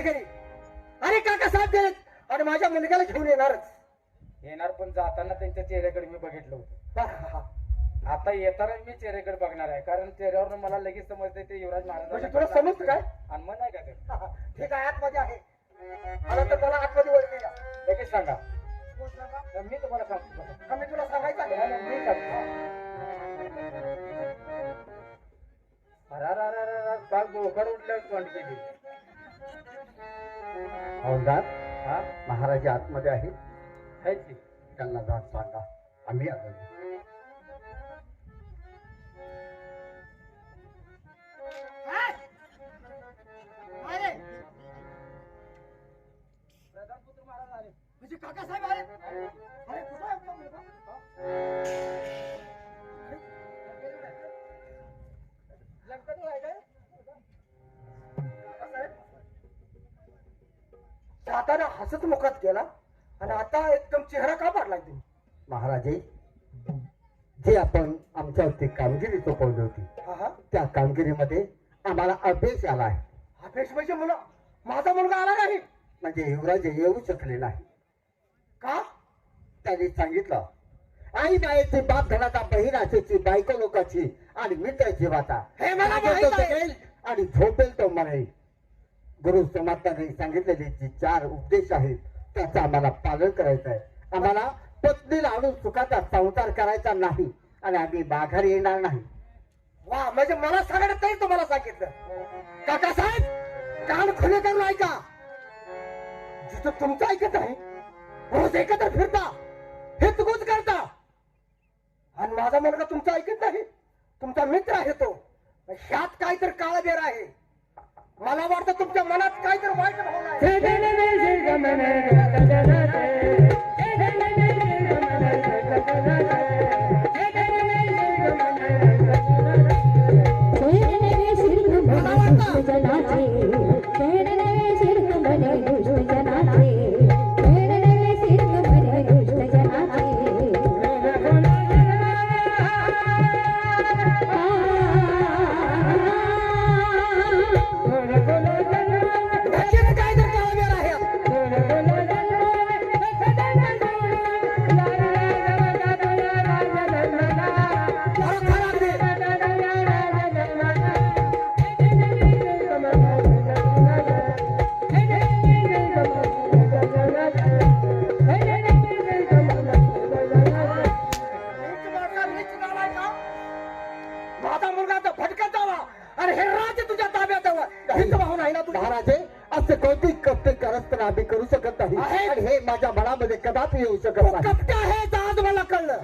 घरी अरे काका साहेब गेलेत आणि माझ्या मुलग्याला घेऊन येणारच. येणार पण जाताना त्यांच्या चेहऱ्याकडे मी बघितलं होतं. आता येताना मी चेहऱ्याकडे बघणार आहे कारण चेहऱ्यावर मला लगेच समजते ते युवराज म्हणजे महाराज तुला समजतं काय? आणि मग नाही का ते. ठीक आहे आतमध्ये आहे. आला तर मला आतमध्ये या लगेच सांगा. मी तुम्हाला सांगतो. मी तुला सांगायचं आहे? नाही, मी सांगतो. अरारारारारा, काल बोकड उठल्यावर तोंड केली फौजदार हा महाराज आतमध्ये आहे. आहेत त्यांना जात सांगा. आम्ही आलो. प्रधानपुत्र आले. म्हणजे काका साहेब जाताना हसत मुखात गेला आणि आता एकदम चेहरा का पाडलाय तुम्ही? महाराजे जे आपण आमच्यावरती कामगिरी सोपवली होती हा हा. त्या कामगिरीमध्ये आम्हाला अपयश आला आहे. अपेक्ष म्हणजे मुलं माझा मुलगा आला नाही. म्हणजे युवराज येऊ शकले नाही. का? त्यांनी सांगितलं आई बायेची बाप धनाचा बहीण आशेची बायको लोकांची आणि मित्र जीवाचा. हे मला माहीत आहे. आणि झोपेल तो मरेल गुरु समाजाने सांगितलेले जे चार उपदेश आहेत त्याचं आम्हाला पालन करायचं आहे. आम्हाला पत्नीला आणून सुखाचा संसार करायचा नाही आणि आम्ही माघारी येणार नाही. वा म्हणजे मला सांगण्यात तरी तुम्हाला सांगितलं. काका साहेब कान खुले करून ऐका. जिथं तुमचं ऐकत आहे रोज एकत्र फिरता हे चुकूच करता. आणि माझा मुलगा तुमचं ऐकत नाही तुमचा मित्र आहे तो. ह्यात काहीतरी काळ बेर आहे. मला वाटतं तुमच्या मनात काहीतरी वाईट भावना हे माझ्या मनामध्ये कदापि येऊ शकत नाही. कपटा आहे आज मला कळलं.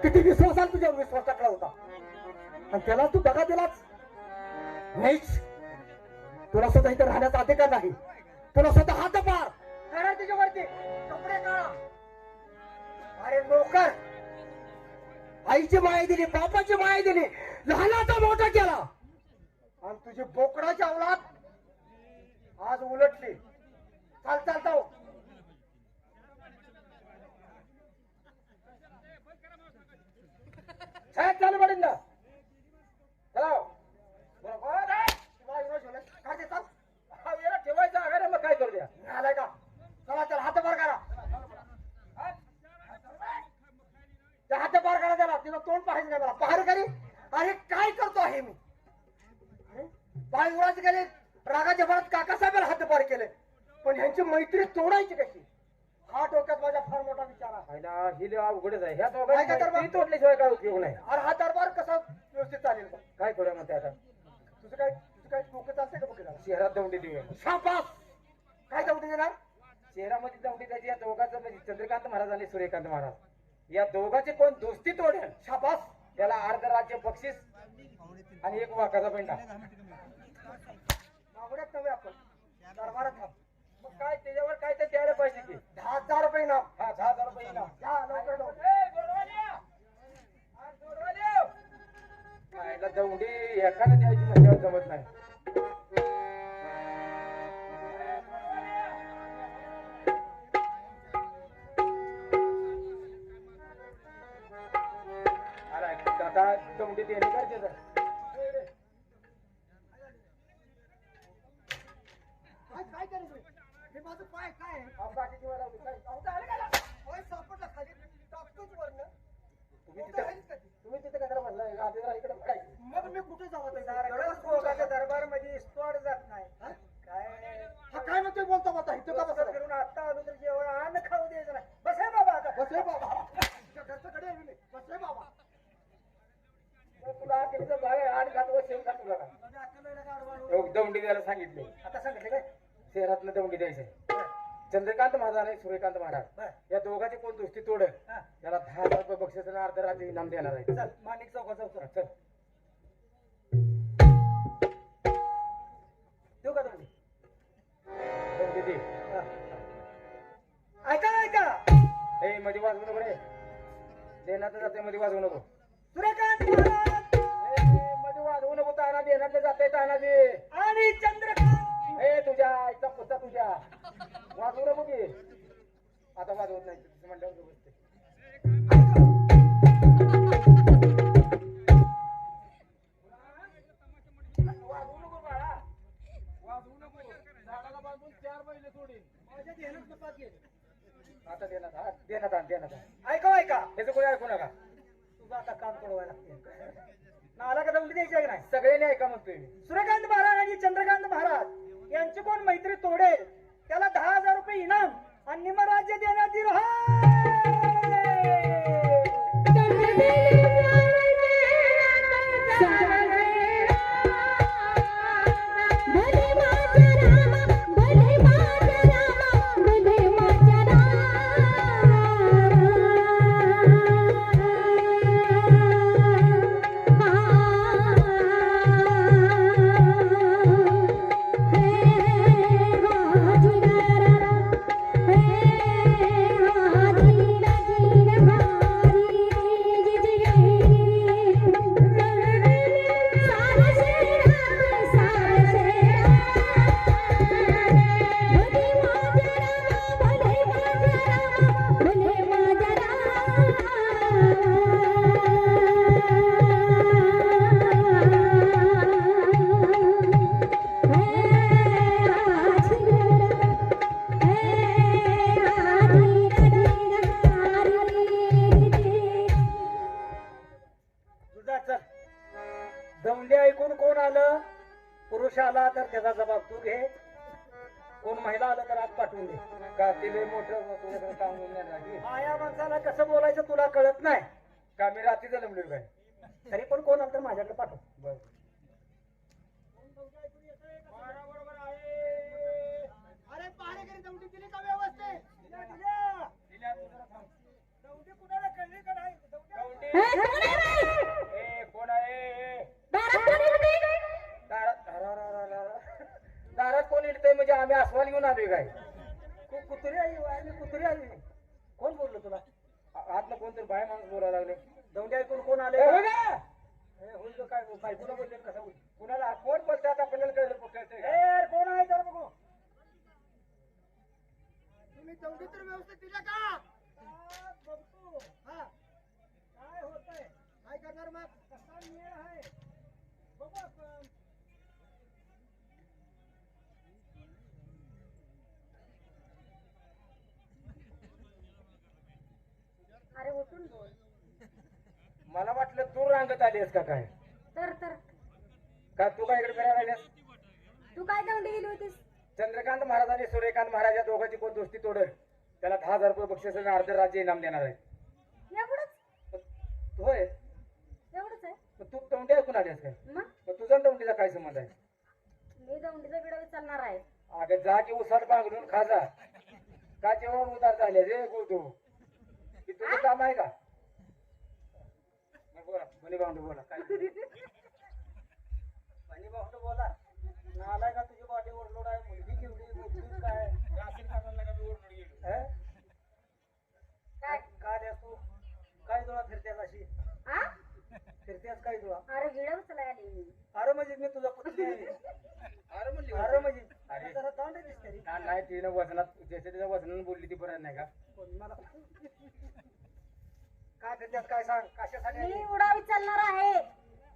किती विश्वासात तुझ्या विश्वास टाकला होता. आणि त्याला तू दगा दिलाच नाहीच. तुला सुद्धा इथे राहण्याचा अधिकार नाही. तुला सुद्धा हात पार. करा त्याच्यावरती कपडे काढा. अरे नोकर. आईची माया दिली बापाची माया दिली. लहानाचा मोठा केला. आणि तुझी बोकडाची अवलाद आज उलटली. चाल चाल. जाऊ साहेब चालू पडेल ना. चला. बरोबर आहे. काय ते चाल? हा वेळा मग काय करू द्या? आलाय का? चला चला हात पार करा. त्या हात पार करा त्याला. तिला तोंड पाहायचं नाही मला. पहार करी. अरे काय करतो आहे मी? अरे, बाई उराच गेले. रागाच्या भरात काकासाहेबाला हात पार केले. पण ह्यांची मैत्री तोडायची कशी? हा डोक्यात माझ्या फार मोठा विचार आहे. पहिला ही लय अवघडच आहे ह्या काय काय तर दोघांनी? तोडल्याशिवाय काय उपयोग नाही. अरे हा दरबार कसा व्यवस्थित चालेल? का काय करूया म्हणते आता तुझं काय तुझं काय डोकं चालतंय का बघ जरा. शहरात दौंडी देऊया. शाबास! काय जाऊ देणार? शहरामध्ये दौंडी द्यायची या दोघांचं म्हणजे चंद्रकांत महाराज आणि सूर्यकांत महाराज. या दोघांचे कोण दोस्ती तोडेल? शाबास! त्याला अर्ध राज्य बक्षीस आणि एक वाकाचा पेंडा. मागण्यात नव्हे आपण. दरबारात थांब. मग काय त्याच्यावर काय तर द्यायला पाहिजे की दहा हजार रुपये नाव हा दहा हजार रुपये इनाम. द्या लवकर जाऊ. ए, जोडवाल्या! जोडवाल्या! खायला दौंडी एकाला द्यायची म्हणजे जमत नाही अरे, आता दौंडी देणे गरजेचं आहे. माझं पाय काय आहे? होय, सापडला खाली. टाकतोच वरनं. तुम्ही तिथं? तुम्ही तिथं काय म्हणलं इकडे पडायची मग मी कुठे जावं ते? सारखं दरबारमध्ये स्टोर जात नाही? काय? हा, काय म्हणतोय? बोलता बोलता. इथं का बसला? फिरून आता आलो तर जेवण अन्न खाऊ द्यायचं नाही बस हे बाबा आता. बस बाबा. तुझ्या घरच्याकडे आहे मी. बस हे बाबा. तुला आहे आठ घात व शेव घात तुला दौंडी द्यायला सांगितले. आता सांगितलं काय? शहरातनं दौंडी द्यायचे. चंद्रकांत महाराज आणि सूर्यकांत महाराज. या दोघांची कोण दोस्ती तोडल हा. त्याला दहा हजार रुपये बक्षीस आणि अर्ध राज्य इनाम देणार आहे. चल माणिक चौकाचा उतर चल. देऊ का दौंडी दे ऐका ऐका. ए मध्ये वाजवू नको रे. देण्यात जाते मध्ये वाजवू नको. सूर्यकांत महाराज. ए, मध्ये वाजवू नको ताना देण्यात जाते ताना दे आणि चंद्रकांत ए तुझ्या आईचा पुस्ता तुझ्या. वाजवू नको की. आता वाजवत नाही. तुझं म्हणल्यावर बसते. वाजवू नको बाळा. वाजवू नको. झाडाला बांधून चार सोडीन माझ्या नका आता देण्यात हा देण्यात आण देण्यात आण. ऐका ऐका. त्याचं कोणी ऐकू नका. तुझं आता काम पडवायला लागते नाला का दौंडी द्यायची आहे की नाही? सगळ्यांनी ऐका म्हणतोय मी. सूर्यकांत महाराज आणि चंद्रकांत महाराज. यांची कोण मैत्री तोडेल? त्याला दहा हजार रुपये इनाम आणि निम राज्य देण्यात येईल. कळत नाही का मी रात्रीचं जमलोय काय तरी पण कोण आलं तर माझ्याकडे पाठव. बर. अरे पहारेकरी दौंडी दिली का व्यवस्थित? दिल्या, दिल्या. दौंडी कुणाला कळली का नाही? दौंडी ए कोण आहे दारात अरा, अरा, अरा, अरा. दारात कोण येतंय? म्हणजे आम्ही अस्वाल घेऊन आलोय काय? कु- कुत्री आई आणि कुत्री आई कोण बोललो तुला? आतनं कोणतरी बाय माणूस बोलायला लागले. दौंडी ऐकून कोण आले? हे होईल का काय बायकोला बोलले कसं होईल कुणाला कोण बोलतात आपल्याला कळलं कोण आहे जरा बघू. तुम्ही दौंडी तर व्यवस्थित दिल्या का? हा, बघतो. हा. काय होतंय? काय करणार मग? कसा मेळ आहे बघू आपण अरे उठून बोल मला वाटलं तू रांगत आलीस का काय? तर तर. का तू काय इकडे फिरायला आलीस तू काय दौंडी गेली होतीस? चंद्रकांत महाराज आणि सूर्यकांत महाराज या दोघांची कोण दोस्ती तोडेल? त्याला दहा हजार रुपये बक्षीस आणि अर्ध राज्य इनाम देणार आहे. एवढंच? होय. एवढंच आहे? मग तू तोंडी ऐकून आलीस काय? मग? मग तुझा आणि तोंडीचा काय संबंध आहे? मी दौंडीचा व्हिडिओ विचारणार आहे. अगं जा की उसात बांगडून खा जा. का जेव्हा उदार झाले रे तू की तुझं काम आहे का? बनी बांगडू बोला काय भाऊ बोला. नालाय का तुझी बॉडी ओव्हरलोड आहे मुलगी केवढी? मुलगी काय? हं? काय काय द्या तू? काय तुला फिरतेस अशी? काय तुला अरे व्हिडिओ उचलाय आली. मी अरे म्हणजे मी तुझा पुतणी आहे. अरे म्हणली अरे म्हणजे अरे. जरा दांड दिसते नाही तिनं वजनात ज्याच्या त्याच्या वजनानं बोलली ती बरं नाही का? मला काय फिरतेस काय सांग? कशासाठी मी आली? उडा विचारणार आहे.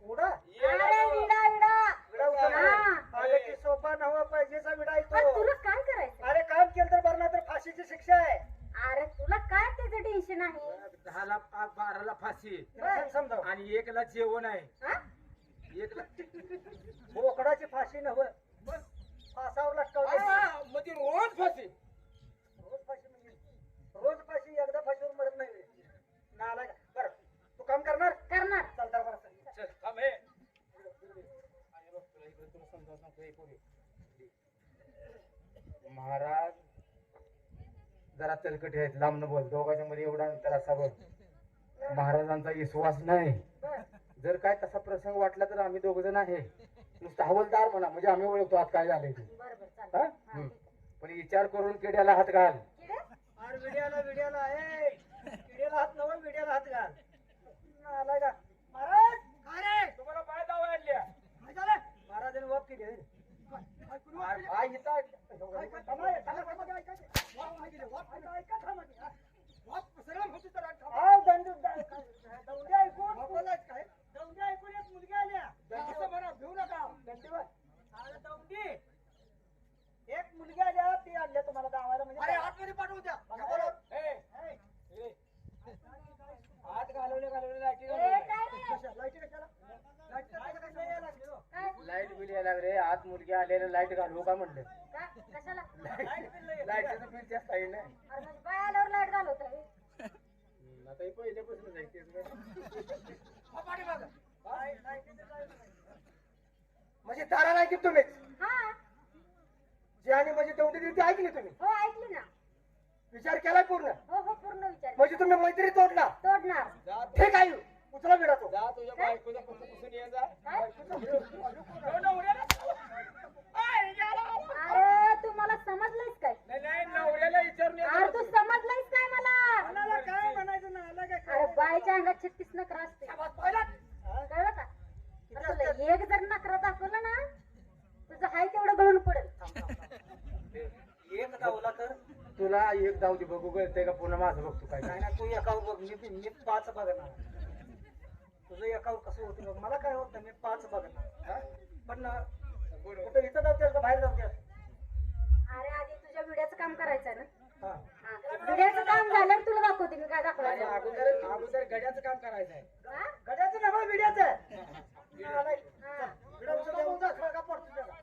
उडा? अरे विडा विडा. विडा उचलणार आहे. हा. सोपा नवा पाहिजेचा विडा पण ऐकतो तुला काय करायचं अरे काय काम केलं तर बरं नाही तर फाशीची शिक्षा आहे. अरे तुला काय त्याचं टेन्शन आहे? दहाला पा- बाराला फाशी. तिला समजाव. आणि एकला जेवण आहे. हा? एकला बोकडाची फाशी नव्ह. फासावर लटकावली. हा, म्हणजे रोज फाशी. रोज फाशी म्हणजे? रोज फाशी एकदा फाशीवर मरत नाही नाला बरं. तू काम करणार? करणार. चालता बरं चल. चल, थांब हे. आणि बघ, तुला इकडे तुला समजावून सांगतो, हे पोरी. महाराज जरा तलकटी आहेत लांब न बोल. दोघांच्या मध्ये एवढा अंतर असावं महाराजांचा विश्वास नाही. जर काय तसा प्रसंग वाटला तर आम्ही दोघ जण आहे. नुसतं हवलदार म्हणा म्हणजे आम्ही ओळखतो आज काय झाले ते. हा? हम्म. पण विचार करून किड्याला हात घाल. ए विड्याला हात नव विड्याला हात घाल नाला का महाराज काय रे तुम्हाला पाय दावा आणल्या काय झालं महाराजांनी वाप केली आहे. आ- आ इथं काय- काय- थांबा, थांबा, थांबा, काय- काय- वाप नाही दिलं, वाप ऐका, ऐका, थांबा की, हा. वाप सलाम होती तर थांबा. हा, दंड- द- काय- दौंडी ऐकून काय दौंडी ऐकून एक मुलगी आल्या असं म्हणा भिऊ नका दंडीवर अरे दौंडी एक मुलगी आल्या ती आणल्या तुम्हाला दावायला म्हणजे आतमध्ये पाठवू द्या ए, ए. हात घालवले घालवले लाईटी ए, घालवले. काय रे? लाईटी कशाला लाईटी कशाला यायला लागली हो? काय? लाइट बिल यायला लागले आत मुलगी आलेले लाइट घालवू का म्हणलं? का? कशाला? लाईटचं बिल जास्त आहे ना? अरे म्हणजे बाय आल्यावर लाइट घालवत आहे हम्म, आता हे पहिल्यापासून. हा, लाइट. म्हणजे दारा नाही की तुम्ही हा. जी आणि म्हणजे तेवढी रीती ऐकली तुम्ही? हो ऐकली ना. विचार केला पूर्ण? हो हो पूर्ण विचार म्हणजे तुम्ही मैत्री तोडला तोडणार. जा ठीक आहे उचला बिडा तो. जा तुझ्या बायकोच्या पुसून ये जा. काय नवऱ्याला आय, गेला. अरे तू मला समजलंयस काय नाही नाही नवऱ्याला विचारून ये अरे तू समजलंयस काय मला कोणाला काय म्हणायचं ना आला काय अरे बायच्या नखरा असते. कळलं का? तुला एक जर नखरा दाखवलं ना तुझं हाय तेवढं गळून पडेल. एक दावला तर? तुला एक जाऊ दे बघू कळतंय का पुन्हा माझं बघतो काय. नाही ना तू एकावर बघ मी मी पाच बघणार. तुझं एकावर कसं होतं बघ मला काय होत नाही मी पाच बघणार? पण कुठं इथं जाऊ का बाहेर जाऊ अरे आधी तुझ्या विड्याचं काम करायचं ना. हा. विड्याचं काम झालं तुला दाखवते मी काय आणि दाखवायचं अगोदर अगोदर गड्याचं काम करायचं आहे हा? गड्याचं नव्हे विड्याचं. हा.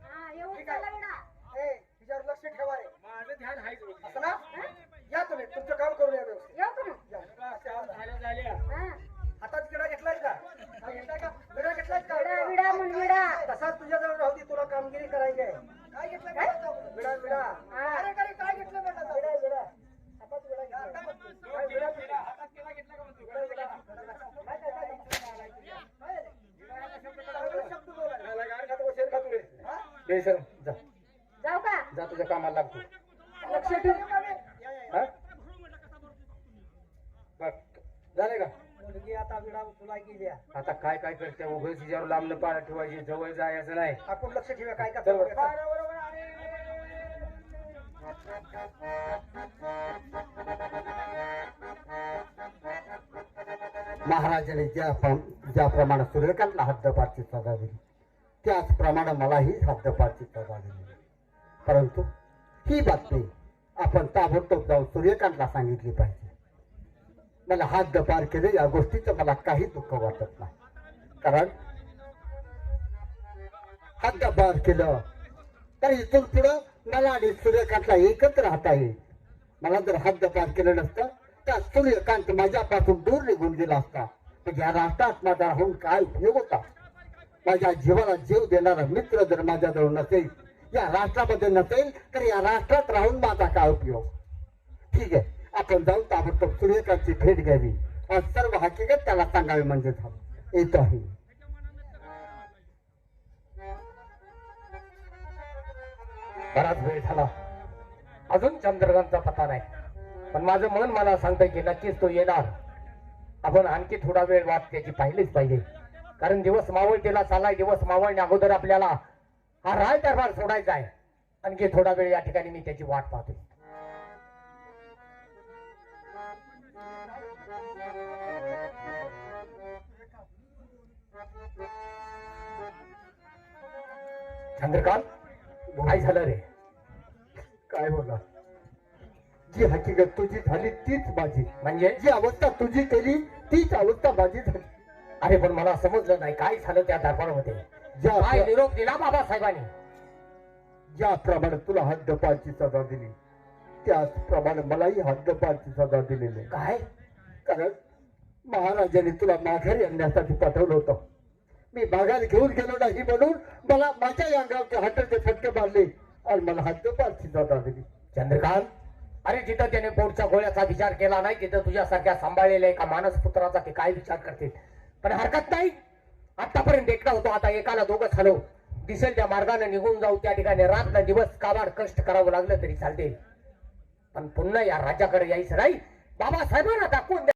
हा, येऊन ठीक आहे. चला तिच्यावर लक्ष ठेवा रे माझं ध्यान हायच असं ना या तुम्ही तुमचं काम करून या व्यवस्थित येऊ का मग? या हा. हातात किडा घेतलाय का हा, घेतलाय का विडा घेतलाय का विडा विडा म्हण विडा तसाच तुझ्याजवळ राहू दे तुला कामगिरी करायची आहे काय घेतलं विडा विडा हा. अरे अरे काय घेतलं बेटा विडा विडा हातात विडा घेतला काय विडा विडा हातात केला घेतला का म्हणतो विडा विडा काय काय काय काय चांगले शब्द बोलायला. मला गार खातो शेर खातो रे हा? बेसन जा जाऊ का जा तुझ्या कामाला लागतो लक्ष ठेव या, या, या. हा बघ झाले का? मुलगी आता विडा तुला गेली आहे. आता काय काय करते? उघड तिच्यावर लांब पाळा ठेवायची जवळ जायचं नाही. आपण लक्ष ठेवूया काय का चल बरं. महाराजाने ज्या प्रम- ज्याप्रमाणे सूर्यकांतला हद्दपारची सजा दिली त्याचप्रमाणे मलाही हद्दपारची सजा दिली परंतु ही बातमी आपण ताबडतोब जाऊन सूर्यकांतला सांगितली पाहिजे. मला हद्दपार केले या गोष्टीचं मला काही दुःख वाटत नाही. कारण हद्दपार केलं तर इथून पुढं मला आणि सूर्यकांतला एकत्र राहता येईल. मला जर हद्द पार केलं नसतं तर सूर्यकांत माझ्यापासून दूर निघून गेला असता. म्हणजे या राष्ट्रात माझा राहून काय उपयोग होता? माझ्या जीवाला जीव देणारा मित्र जर माझ्याजवळ नसेल या राष्ट्रामध्ये नसेल तर या राष्ट्रात राहून माझा काय उपयोग? ठीक आहे. आपण जाऊन ताबडतोब सूर्यकांची भेट घ्यावी. आणि सर्व हकीकत त्याला सांगावी म्हणजे झालं. येतो आहे. बराच वेळ झाला. अजून चंद्रकांतचा पत्ता नाही. पण माझं मन मला सांगतंय की नक्कीच तो येणार. आपण आणखी थोडा वेळ वाट त्याची पाहिलीच पाहिजे. कारण दिवस मावळतेला चालाय दिवस मावळण्या अगोदर आपल्याला हा राय दरबार सोडायचा आहे. आणखी थोडा वेळ या ठिकाणी मी त्याची वाट पाहतोय. चंद्रकांत काय झालं रे? काय बोला जी हकीकत तुझी झाली तीच माझी. म्हणजे जी अवस्था तुझी केली तीच अवस्था माझी झाली. अरे पण मला समजलं नाही काय झालं त्या दरबारामध्ये ज्या काय निरोप दिला बाबासाहेबांनी? ज्याप्रमाणे तुला हद्दपारची सजा दिली त्याचप्रमाणे मलाही हद्दपारची सजा दिलेली. काय? कारण महाराजांनी तुला माघारी आणण्यासाठी पाठवलं होतं. मी माघारी घेऊन गेलो नाही म्हणून मला माझ्या या अंगावरचे हाताचे फटके मारले आणि मला हद्दपारची सजा दिली चंद्रकांत अरे जिथं त्याने पोटच्या गोळ्याचा विचार केला नाही तिथं तुझ्यासारख्या सांभाळलेल्या एका मानस पुत्राचा ते काय विचार करतील? पण हरकत नाही. आतापर्यंत एकटा होतो आता एकाला दोघं झालो. दिसेल त्या मार्गाने निघून जाऊ त्या ठिकाणी रात ना दिवस काबाड कष्ट करावं लागलं तरी चालते पण पुन्हा या राजाकडे यायचं नाही. बाबासाहेबांना दाखवून